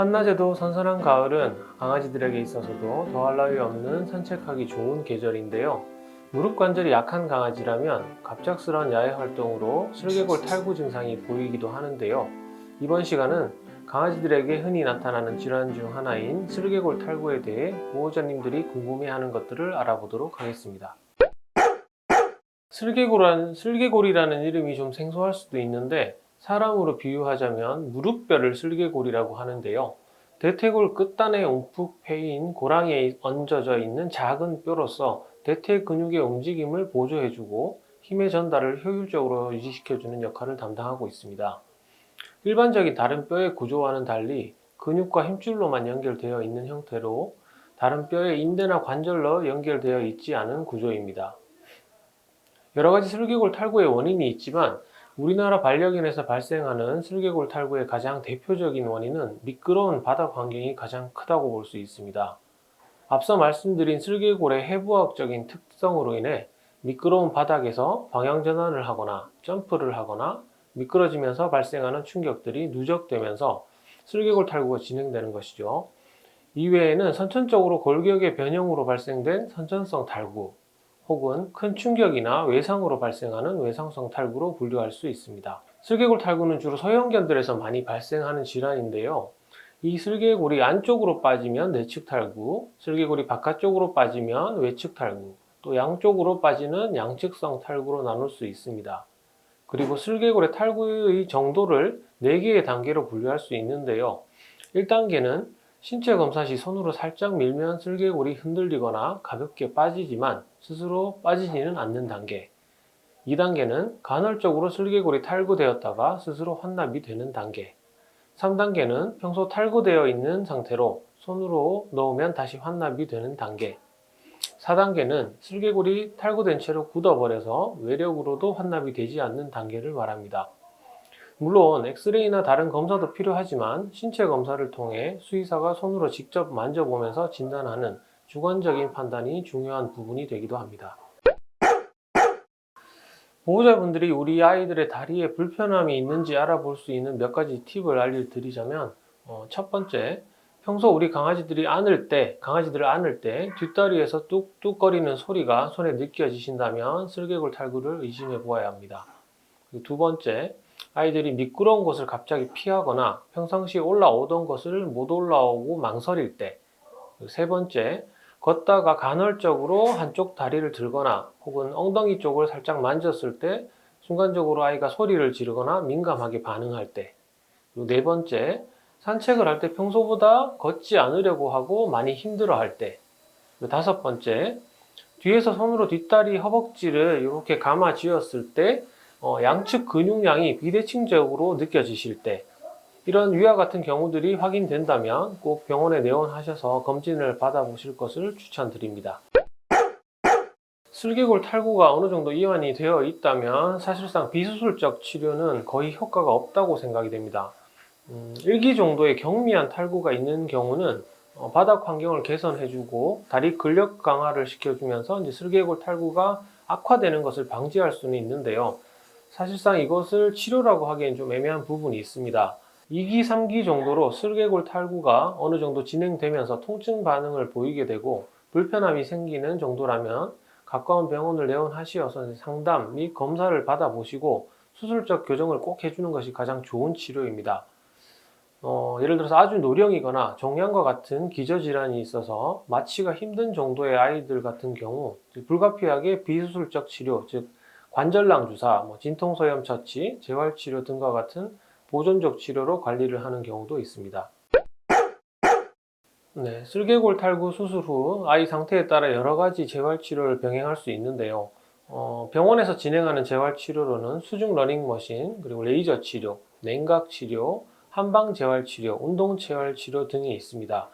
한낮에도 선선한 가을은 강아지들에게 있어서도 더할 나위 없는 산책하기 좋은 계절인데요. 무릎 관절이 약한 강아지라면 갑작스런 야외 활동으로 슬개골 탈구 증상이 보이기도 하는데요. 이번 시간은 강아지들에게 흔히 나타나는 질환 중 하나인 슬개골 탈구에 대해 보호자님들이 궁금해하는 것들을 알아보도록 하겠습니다. 슬개골이라는 이름이 좀 생소할 수도 있는데 사람으로 비유하자면 무릎뼈를 슬개골이라고 하는데요. 대퇴골 끝단에 움푹 패인 고랑이에 얹어져 있는 작은 뼈로서 대퇴 근육의 움직임을 보조해주고 힘의 전달을 효율적으로 유지시켜주는 역할을 담당하고 있습니다. 일반적인 다른 뼈의 구조와는 달리 근육과 힘줄로만 연결되어 있는 형태로 다른 뼈에 인대나 관절로 연결되어 있지 않은 구조입니다. 여러 가지 슬개골 탈구의 원인이 있지만 우리나라 반려견에서 발생하는 슬개골 탈구의 가장 대표적인 원인은 미끄러운 바닥 환경이 가장 크다고 볼 수 있습니다. 앞서 말씀드린 슬개골의 해부학적인 특성으로 인해 미끄러운 바닥에서 방향 전환을 하거나 점프를 하거나 미끄러지면서 발생하는 충격들이 누적되면서 슬개골 탈구가 진행되는 것이죠. 이외에는 선천적으로 골격의 변형으로 발생된 선천성 탈구, 혹은 큰 충격이나 외상으로 발생하는 외상성 탈구로 분류할 수 있습니다. 슬개골 탈구는 주로 소형견들에서 많이 발생하는 질환인데요. 이 슬개골이 안쪽으로 빠지면 내측 탈구, 슬개골이 바깥쪽으로 빠지면 외측 탈구, 또 양쪽으로 빠지는 양측성 탈구로 나눌 수 있습니다. 그리고 슬개골의 탈구의 정도를 4개의 단계로 분류할 수 있는데요. 1단계는 신체 검사 시 손으로 살짝 밀면 슬개골이 흔들리거나 가볍게 빠지지만 스스로 빠지지는 않는 단계. 2단계는 간헐적으로 슬개골이 탈구되었다가 스스로 환납이 되는 단계. 3단계는 평소 탈구되어 있는 상태로 손으로 넣으면 다시 환납이 되는 단계. 4단계는 슬개골이 탈구된 채로 굳어버려서 외력으로도 환납이 되지 않는 단계를 말합니다. 물론 엑스레이나 다른 검사도 필요하지만 신체 검사를 통해 수의사가 손으로 직접 만져보면서 진단하는 주관적인 판단이 중요한 부분이 되기도 합니다. 보호자분들이 우리 아이들의 다리에 불편함이 있는지 알아볼 수 있는 몇 가지 팁을 알려드리자면 어, 첫 번째, 평소 우리 강아지들이 안을 때, 강아지들을 안을 때 뒷다리에서 뚝뚝거리는 소리가 손에 느껴지신다면 슬개골 탈구를 의심해 보아야 합니다. 두 번째, 아이들이 미끄러운 곳을 갑자기 피하거나 평상시에 올라오던 것을 못 올라오고 망설일 때. 세 번째, 걷다가 간헐적으로 한쪽 다리를 들거나 혹은 엉덩이 쪽을 살짝 만졌을 때 순간적으로 아이가 소리를 지르거나 민감하게 반응할 때. 네 번째, 산책을 할 때 평소보다 걷지 않으려고 하고 많이 힘들어 할 때. 다섯 번째, 뒤에서 손으로 뒷다리 허벅지를 이렇게 감아 쥐었을 때 어, 양측 근육량이 비대칭적으로 느껴지실 때 이런 위와 같은 경우들이 확인된다면 꼭 병원에 내원하셔서 검진을 받아보실 것을 추천드립니다. 슬개골 탈구가 어느 정도 이완이 되어 있다면 사실상 비수술적 치료는 거의 효과가 없다고 생각이 됩니다. 음, 1기 정도의 경미한 탈구가 있는 경우는 어, 바닥 환경을 개선해주고 다리 근력 강화를 시켜주면서 이제 슬개골 탈구가 악화되는 것을 방지할 수는 있는데요. 사실상 이것을 치료라고 하기엔 좀 애매한 부분이 있습니다. 2기, 3기 정도로 슬개골 탈구가 어느 정도 진행되면서 통증 반응을 보이게 되고 불편함이 생기는 정도라면 가까운 병원을 내원하시어서 상담 및 검사를 받아보시고 수술적 교정을 꼭 해주는 것이 가장 좋은 치료입니다. 어, 예를 들어서 아주 노령이거나 종양과 같은 기저질환이 있어서 마취가 힘든 정도의 아이들 같은 경우 불가피하게 비수술적 치료, 즉 관절낭 주사, 뭐 진통소염 처치, 재활치료 등과 같은 보존적 치료로 관리를 하는 경우도 있습니다. 네, 슬개골 탈구 수술 후 아이 상태에 따라 여러 가지 재활치료를 병행할 수 있는데요. 어, 병원에서 진행하는 재활치료로는 수중 러닝머신, 그리고 레이저 치료, 냉각 치료, 한방 재활치료, 운동 재활치료 등이 있습니다.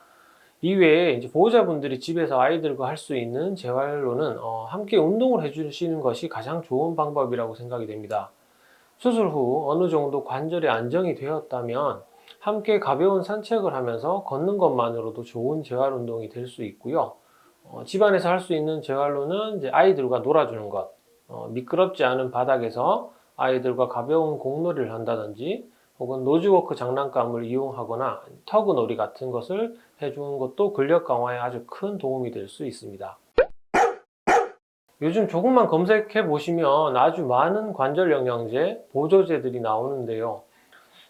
이외에 이제 보호자분들이 집에서 아이들과 할 수 있는 재활로는 어, 함께 운동을 해주시는 것이 가장 좋은 방법이라고 생각이 됩니다. 수술 후 어느 정도 관절이 안정이 되었다면 함께 가벼운 산책을 하면서 걷는 것만으로도 좋은 재활 운동이 될 수 있고요. 어, 집안에서 할 수 있는 재활로는 이제 아이들과 놀아주는 것, 어, 미끄럽지 않은 바닥에서 아이들과 가벼운 공놀이를 한다든지 혹은 노즈워크 장난감을 이용하거나 터그놀이 같은 것을 해주는 것도 근력 강화에 아주 큰 도움이 될 수 있습니다. 요즘 조금만 검색해 보시면 아주 많은 관절 영양제, 보조제들이 나오는데요.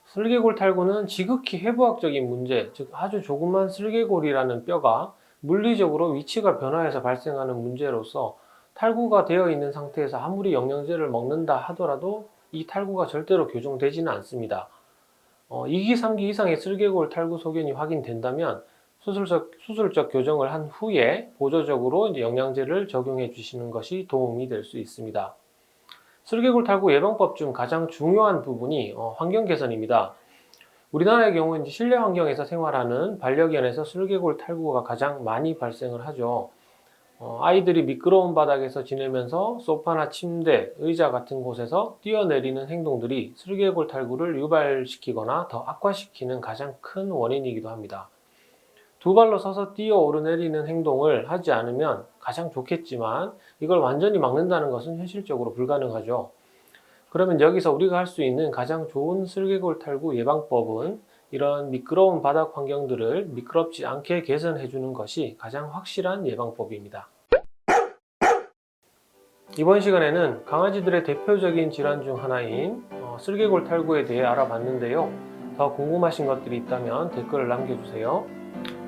슬개골 탈구는 지극히 해부학적인 문제, 즉 아주 조그만 슬개골이라는 뼈가 물리적으로 위치가 변화해서 발생하는 문제로서 탈구가 되어 있는 상태에서 아무리 영양제를 먹는다 하더라도 이 탈구가 절대로 교정되지는 않습니다. 어, 2기, 3기 이상의 슬개골 탈구 소견이 확인된다면 수술적, 수술적 교정을 한 후에 보조적으로 이제 영양제를 적용해 주시는 것이 도움이 될 수 있습니다. 슬개골 탈구 예방법 중 가장 중요한 부분이 어, 환경 개선입니다. 우리나라의 경우 이제 실내 환경에서 생활하는 반려견에서 슬개골 탈구가 가장 많이 발생을 하죠. 어, 아이들이 미끄러운 바닥에서 지내면서 소파나 침대, 의자 같은 곳에서 뛰어내리는 행동들이 슬개골 탈구를 유발시키거나 더 악화시키는 가장 큰 원인이기도 합니다. 두 발로 서서 뛰어 오르내리는 행동을 하지 않으면 가장 좋겠지만 이걸 완전히 막는다는 것은 현실적으로 불가능하죠. 그러면 여기서 우리가 할 수 있는 가장 좋은 슬개골 탈구 예방법은 이런 미끄러운 바닥 환경들을 미끄럽지 않게 개선해 주는 것이 가장 확실한 예방법입니다. 이번 시간에는 강아지들의 대표적인 질환 중 하나인 어, 슬개골 탈구에 대해 알아봤는데요. 더 궁금하신 것들이 있다면 댓글을 남겨주세요.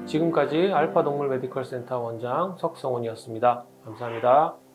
지금까지 알파 동물 메디컬 센터 원장 석성훈이었습니다. 감사합니다.